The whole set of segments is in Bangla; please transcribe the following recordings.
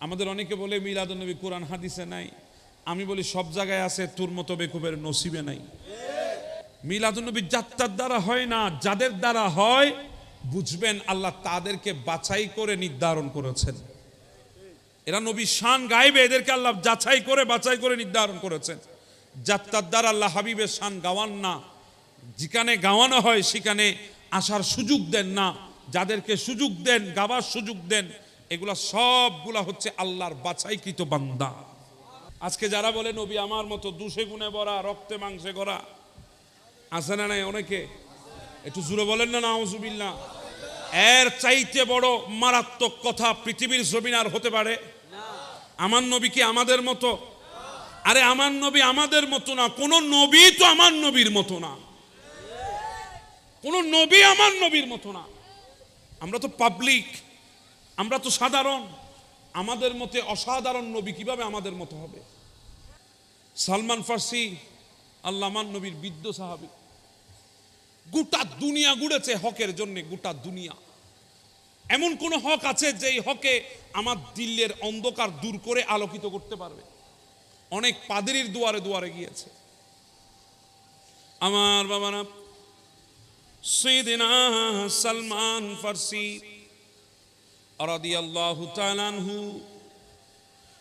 আমাদের অনেকে বলে, মিলাদুন্নবী কোরআন হাদিসে নাই। আমি বলি, সব জায়গায় আছে, তোর মতো বেকুবের নসিবে নাই। মিলাদুন্নবী যাত্রার দ্বারা হয় না, যাদের দ্বারা হয়, বুঝবেন আল্লাহ তাদেরকে বাছাই করে নির্ধারণ করেছেন। এরা নবী শান গাইবে, এদেরকে আল্লাহ যাচাই করে, বাছাই করে নির্ধারণ করেছেন। যাত্রার দ্বারা আল্লাহ হাবিবের শান গাওয়ান না। যেখানে গাওয়ানো হয়, সেখানে আসার সুযোগ দেন না। যাদেরকে সুযোগ দেন গাবার সুযোগ দেন এগুলা সবগুলা হচ্ছে আল্লাহর বাছাইকৃত বান্দা। আজকে যারা বলে, নবী আমার মতো দুষে গুণে ভরা, রক্তে মাংসে গড়া। আছে না নাই অনেকে? একটু জুড়ে বলেন না, নাউজুবিল্লাহ। এর চাইতে বড় মারাত্মক কথা পৃথিবীর জমিন আর হতে পারে? আমার নবী কি আমাদের মতো? আরে আমার নবী আমাদের মতো না, কোন নবী তো আমার নবীর মতো না। কোন নবী আমার নবীর মতো না। আমরা তো পাবলিক আমরা তো সাধারণ। আমাদের মতে অসাধারণ নবী কীভাবে আমাদের মতো হবে? সালমান ফার্সি, আল্লামান নবীর বিদ্য সাহাবি। গোটা দুনিয়া গুড়েছে হকের জন্য, গোটা দুনিয়া। এমন কোন হক আছে যেই হকে আমার দিল্লের অন্ধকার দূর করে আলোকিত করতে পারবে? অনেক পাদেরির দুয়ারে দুয়ারে গিয়েছে। আমার বাবারা সৈদিনা সালমান ফার্সি রাদিয়াল্লাহু তাআলা আনহু,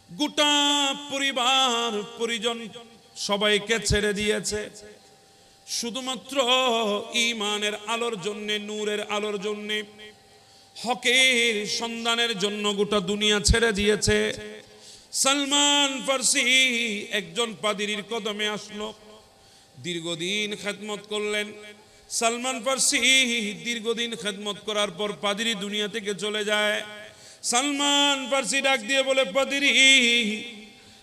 গোটা পরিবার, পরিজন সবাইকে ছেড়ে দিয়েছে। শুধুমাত্র ইমানের আলোর জন্য, নূরের আলোর জন্য, হকের সন্ধানের জন্য গোটা দুনিয়া ছেড়ে দিয়েছে। সালমান ফার্সি একজন পাদিরির কদমে আসলো, দীর্ঘদিন খেদমত করলেন। সালমান ফার্সি দীর্ঘদিন খেদমত করার পর পাদিরি দুনিয়া থেকে চলে যায়। সালমান ফার্সি ডাক দিয়ে বলে, পাদিরি,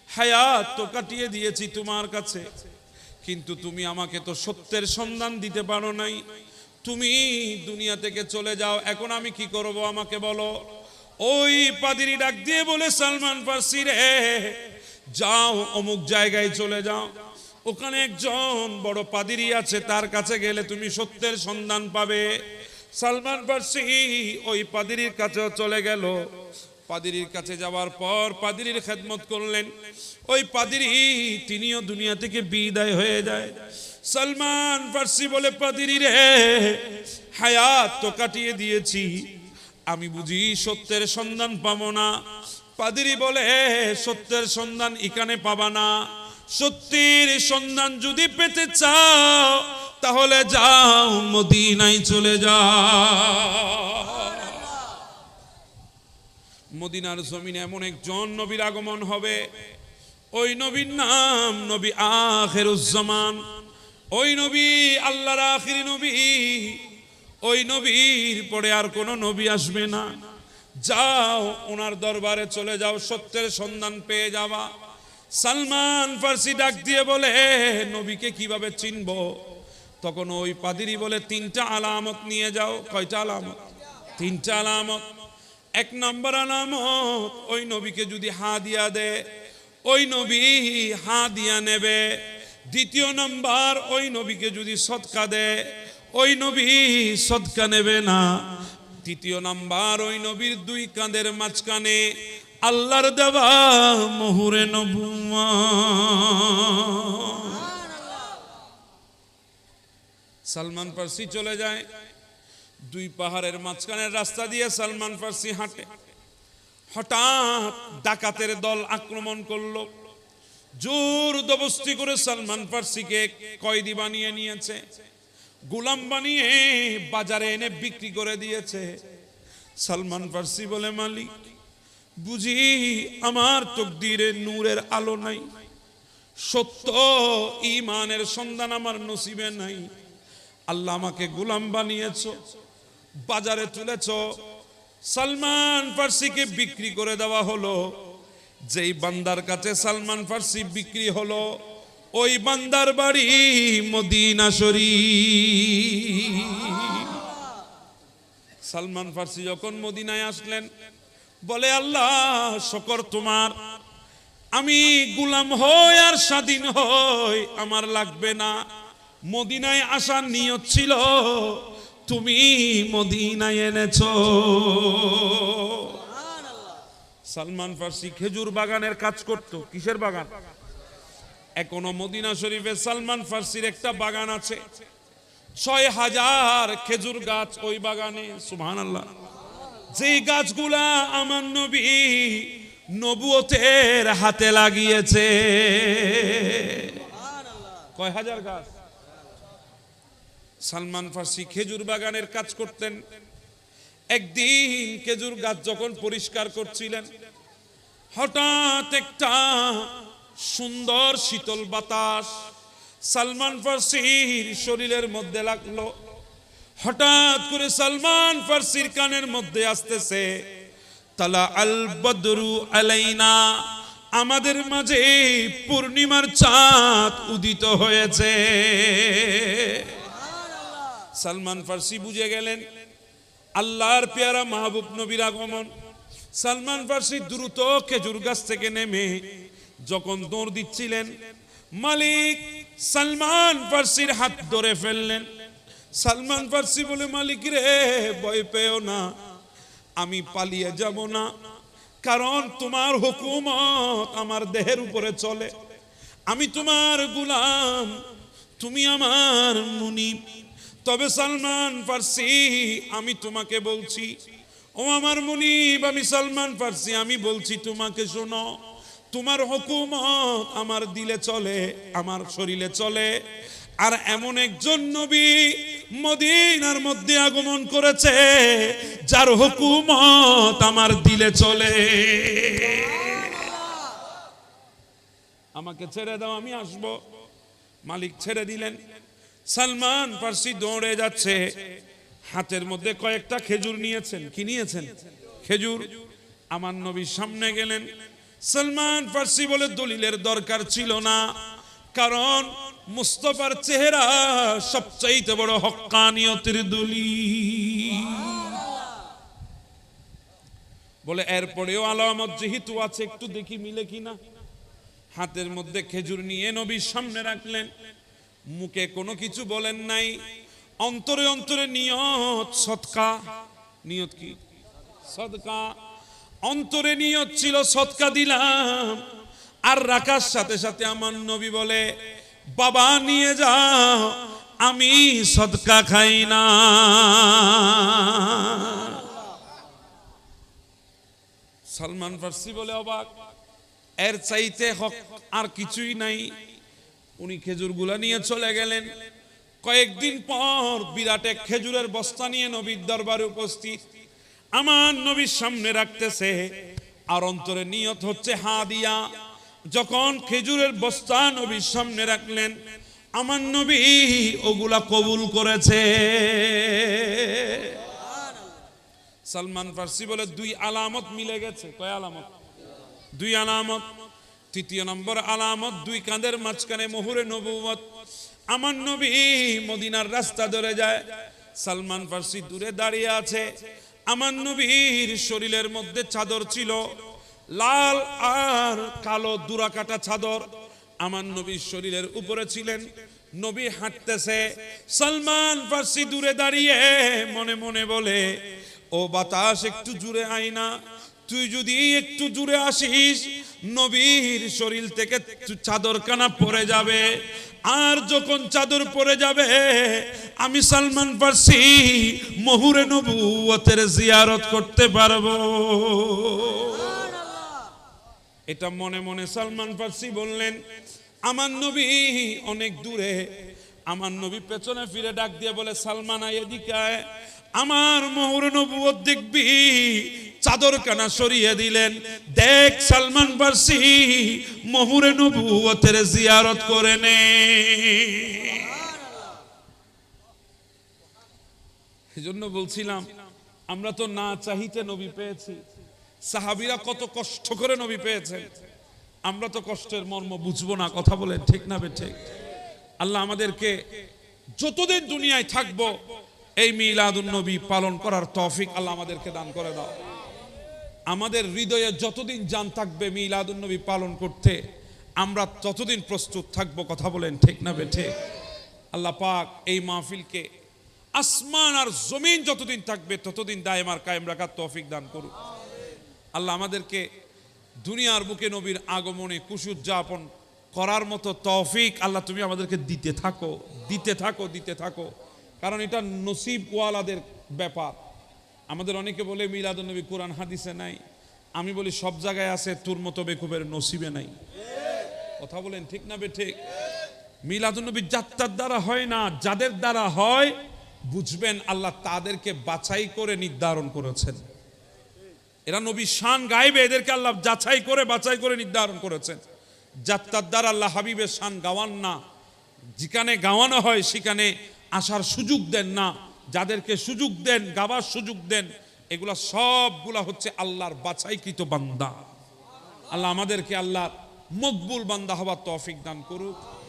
হায়াত তো কাটিয়ে দিয়েছি তোমার কাছে, কিন্তু তুমি আমাকে তো সত্যের সন্ধান দিতে পারো নাই। তুমি দুনিয়া থেকে চলে যাও, এখন আমি কি করব আমাকে বলো? ওই পাদিরি ডাক দিয়ে বলে, সালমান ফার্সি রে, যাও অমুক জায়গায় চলে যাও। ওখানে একজন বড় পাদিরি আছে, তার কাছে গেলে তুমি সত্যের সন্ধান পাবে। সালমান ফার্সি ওই পাদিরির কাছেও চলে গেল। পাদিরির কাছে যাওয়ার পর পাদিরির খেদমত করলেন। ওই পাদিরি তিনিও দুনিয়া থেকে বিদায় হয়ে যায়। সালমান ফার্সি বলে, পাদিরি রে, হায়াত তো কাটিয়ে দিয়েছি। আমি বুঝি সত্যের সন্ধান পাবো না। পাদিরি বলে, সত্যের সন্ধান এখানে পাবা না। সত্যের সন্ধান যদি পেতে চাও, তাহলে যাও মদিনায় চলে যাও। মদিনার জমিনে এমন একজন নবীর আগমন হবে। ওই নবীর নাম নবী আখেরুজ্জামান। ওই নবী আল্লাহর আখিরি নবী। ওই নবীর পরে আর কোন নবী আসবে না। যাও ওনার দরবারে চলে যাও, সত্যের সন্ধান পেয়ে যাবা সালমান ফার্সি ডাক দিয়ে বলে নবীকে কীভাবে চিনব? তখন ওই পাদিরি বলে, তিনটা আলামত নিয়ে যাও। কয়টা আলামত? তিনটা আলামত। এক নম্বর আলামত, ওই নবীকে যদি হা দিয়া দে, ওই নবী হা দিয়া নেবে। দ্বিতীয় নম্বর, ওই নবীকে যদি সৎকা দে, ওই নবী সৎকা নেবে না। তৃতীয় নাম্বার, ওই নবীর দুই কাঁধের মাঝখানে আল্লাহর দেওয়া মহুরে নবুমা সালমান ফার্সি চলে যায়, দুই পাহাড়ের মাঝখানের রাস্তা দিয়ে সালমান ফার্সি হাঁটে। হঠাৎ ডাকাতের দল আক্রমণ করল। জোর দবস্তি করে সালমান ফার্সিকে কয়েদি বানিয়ে নিয়েছে, গোলাম বানিয়ে বাজারে এনে বিক্রি করে দিয়েছে। সালমান ফার্সি বলে, মালিক বুঝি আমার তকদিরে নূরের আলো নাই। সত্য ইমানের সন্ধান আমার নসিবে নাই। আল্লাহ আমাকে গোলাম বানিয়েছ, বাজারে তুলেছ। সালমান ফার্সিকে বিক্রি করে দেওয়া হলো। যেই বান্দার কাছে সালমান ফার্সি বিক্রি হলো, ওই বান্দার বাড়ি মদিনা শরীফ। সালমান ফার্সি যখন মদিনায় আসলেন বলে, আল্লাহ, শকর তোমার। আমি গুলাম হই আর স্বাধীন হই, আমার লাগবে না। মদিনায় আসার নিয়ত ছিল, তুমি মদিনায় এনেছ। সালমান ফার্সি খেজুর বাগানের কাজ করত। কিসের বাগান? এখনও মদিনা শরীফে সালমান ফার্সির একটা বাগান আছে। ছয় হাজার খেজুর গাছ ওই বাগানে সুবহান আল্লাহ যেই গাছগুলা আমার নবী নবুয়তের হাতে লাগিয়েছে। কয় হাজার গাছ? সালমান ফার্সি খেজুর বাগানের কাজ করতেন। একদিন খেজুর গাছ যখন পরিষ্কার করছিলেন হঠাৎ একটা সুন্দর শীতল বাতাস সালমান ফার্সির শরীরের মধ্যে লাগল। হঠাৎ করে সালমান ফার্সির কানের মধ্যে আসতেছে, তালা আল বদরু আলাইনা, আমাদের মাঝে পূর্ণিমার চাঁদ উদিত হয়েছে। সালমান ফার্সি বুঝে গেলেন, আল্লাহর পেয়ারা মাহবুব নবীর আগমন। সালমান ফার্সি দ্রুত খেজুর গাছ থেকে নেমে যখন দৌড় দিচ্ছিলেন, মালিক সালমান ফার্সির হাত ধরে ফেললেন। সালমান ফার্সি বলে, মালিক রে, ভয় পেও না। আমি পালিয়ে যাব না। কারণ তোমার হুকুমত আমার দেহের উপরে চলে। আমি তোমার গুলাম, তুমি আমার মুনিব তবে সালমান ফার্সি, আমি তোমাকে বলছি, ও আমার মুনিব আমি সালমান ফার্সি, আমি বলছি, তোমাকে শোনো, তোমার হুকুমত আমার দিলে চলে, আমার শরীরে চলে। আর এমন একজন নবী মদিনার মধ্যে আগমন করেছে, যার হুকুমত আমার দিলে চলে। আমাকে ছেড়ে দাও, আমি আসব। মালিক ছেড়ে দিলেন। সালমান ফার্সি দৌড়ে যাচ্ছে। হাতের মধ্যে কয়েকটা খেজুর নিয়েছেন। কি নিয়েছেন? খেজুর। আমার নবীর সামনে গেলেন। সালমান ফার্সি বলে দলিলের দরকার ছিল না। কারণ মুস্তফার চেহারা সবচাইতে বড় হক্কানিয়তের দলিল। বলে, এরপরেও আলামত যেহেতু আছে, একটু দেখি মিলে কিনা হাতের মধ্যে খেজুর নিয়ে নবীর সামনে রাখলেন। মুখে কোনো কিছু বলেন নাই। অন্তরে অন্তরে নিয়ত, সৎকা। নিয়ত কি? সদকা অন্তরে নিয়ত ছিল, সৎকা দিলাম। আর রাখার সাথে সাথে আমার নবী বলে, বাবা, নিয়ে যাও, আমি সদকা খাই না। সালমান ফার্সি বলে অবাক, এর চাইতে হক আর কিছুই নাই। উনি খেজুরগুলা নিয়ে চলে গেলেন। কয়েকদিন পর বিরাট এক খেজুরের বস্তা নিয়ে নবীর দরবারে উপস্থিত। আমার নবীর সামনে রাখতেছে, আর অন্তরে নিয়ত হচ্ছে হা দিয়া যখন খেজুরের বস্তা নবীর সামনে রাখলেন, আমার নবী ওগুলা কবুল করেছে। সালমান ফার্সি বলে দুই আলামত মিলে গেছে। কয় আলামত? দুই আলামত। তৃতীয় নম্বর আলামত, দুই কাঁধের মাঝখানে মোহরে নবুয়ত আমার নবী মদিনার রাস্তা ধরে যায়। সালমান ফার্সি দূরে দাঁড়িয়ে আছে। আমার নবীর শরীরের মধ্যে চাদর ছিল। লাল আর কালো দুরাকাটা চাদর আমার নবীর শরীরের উপরে ছিলেন। নবী হাঁটতেছে, সালমান ফার্সি দূরে দাঁড়িয়ে মনে মনে বলে, ও বাতাস একটু জুড়ে আয় না, তুই যদি একটু জুড়ে আসিস, নবীর শরীর থেকে চাদর কানা পরে যাবে। আর যখন চাদর পরে যাবে, আমি সালমান ফার্সি মহুরে নবু নবুয়তের জিয়ারত করতে পারব। এটা মনে মনে সালমান ফার্সি বললেন, আমার নবী অনেক দূরে। আমার নবী পেছনে ফিরে ডাক দিয়ে বলে, সালমান, আয় এদিকে আমার মোহর নবুয়ত দেখবি, চাদর কানা সরিয়ে দিলেন। দেখ, সালমান ফার্সি মোহরে নবুয়তের জিয়ারত করে নে। এজন্য বলছিলাম, আমরা তো না চাহিতে নবী পেয়েছি। সাহাবিরা কত কষ্ট করে নবী পেয়েছেন। আমরা তো কষ্টের মর্ম বুঝব না, কথা বলে ঠিক না ঠিক আল্লাহ আমাদেরকে যতদিন দুনিয়ায় থাকব, এই মিলাদুন নবী পালন করার তৌফিক আল্লাহ আমাদেরকে দান করে দাও। আমাদের হৃদয়ে যতদিন জান থাকবে মিলাদুন নবী পালন করতে, আমরা ততদিন প্রস্তুত থাকব, কথা বলেন ঠিক না বেঠে। আল্লাহ পাক এই মাহফিলকে আসমান আর জমিন যতদিন থাকবে, ততদিন দায়মার কায়েম রাখার তৌফিক দান করুন আল্লাহ আমাদেরকে দুনিয়ার বুকে নবীর আগমনে কুশুদযাপন করার মতো তৌফিক আল্লাহ তুমি আমাদেরকে দিতে থাকো দিতে থাকো দিতে থাকো। কারণ এটা নসিব ওয়ালাদের ব্যাপার। আমাদের অনেকে বলে মিলাদুন্নবী কোরআন হাদিসে নাই। আমি বলি, সব জায়গায় আছে, তোর মতো বেকুবের নসিবে নাই। কথা বলেন, ঠিক না বে ঠিক? মিলাদুন্নবী যাত্রার দ্বারা হয় না, যাদের দ্বারা হয়, বুঝবেন আল্লাহ তাদেরকে বাছাই করে নির্ধারণ করেছেন। এরা নবী শান গাইবে, এদেরকে আল্লাহ যাচাই করে, বাছাই করে নির্ধারণ করেছেন। যাত্রার দ্বারা আল্লাহ হাবিবের শান গাওয়ান না। যেখানে গাওয়ানো হয়, সেখানে আসার সুযোগ দেন না। যাদেরকে সুযোগ দেন, গাবার সুযোগ দেন, এগুলা সবগুলা হচ্ছে আল্লাহর বাছাইকৃত বান্দা। আল্লাহ আমাদেরকে আল্লাহর মকবুল বান্দা হবার তৌফিক দান করুক।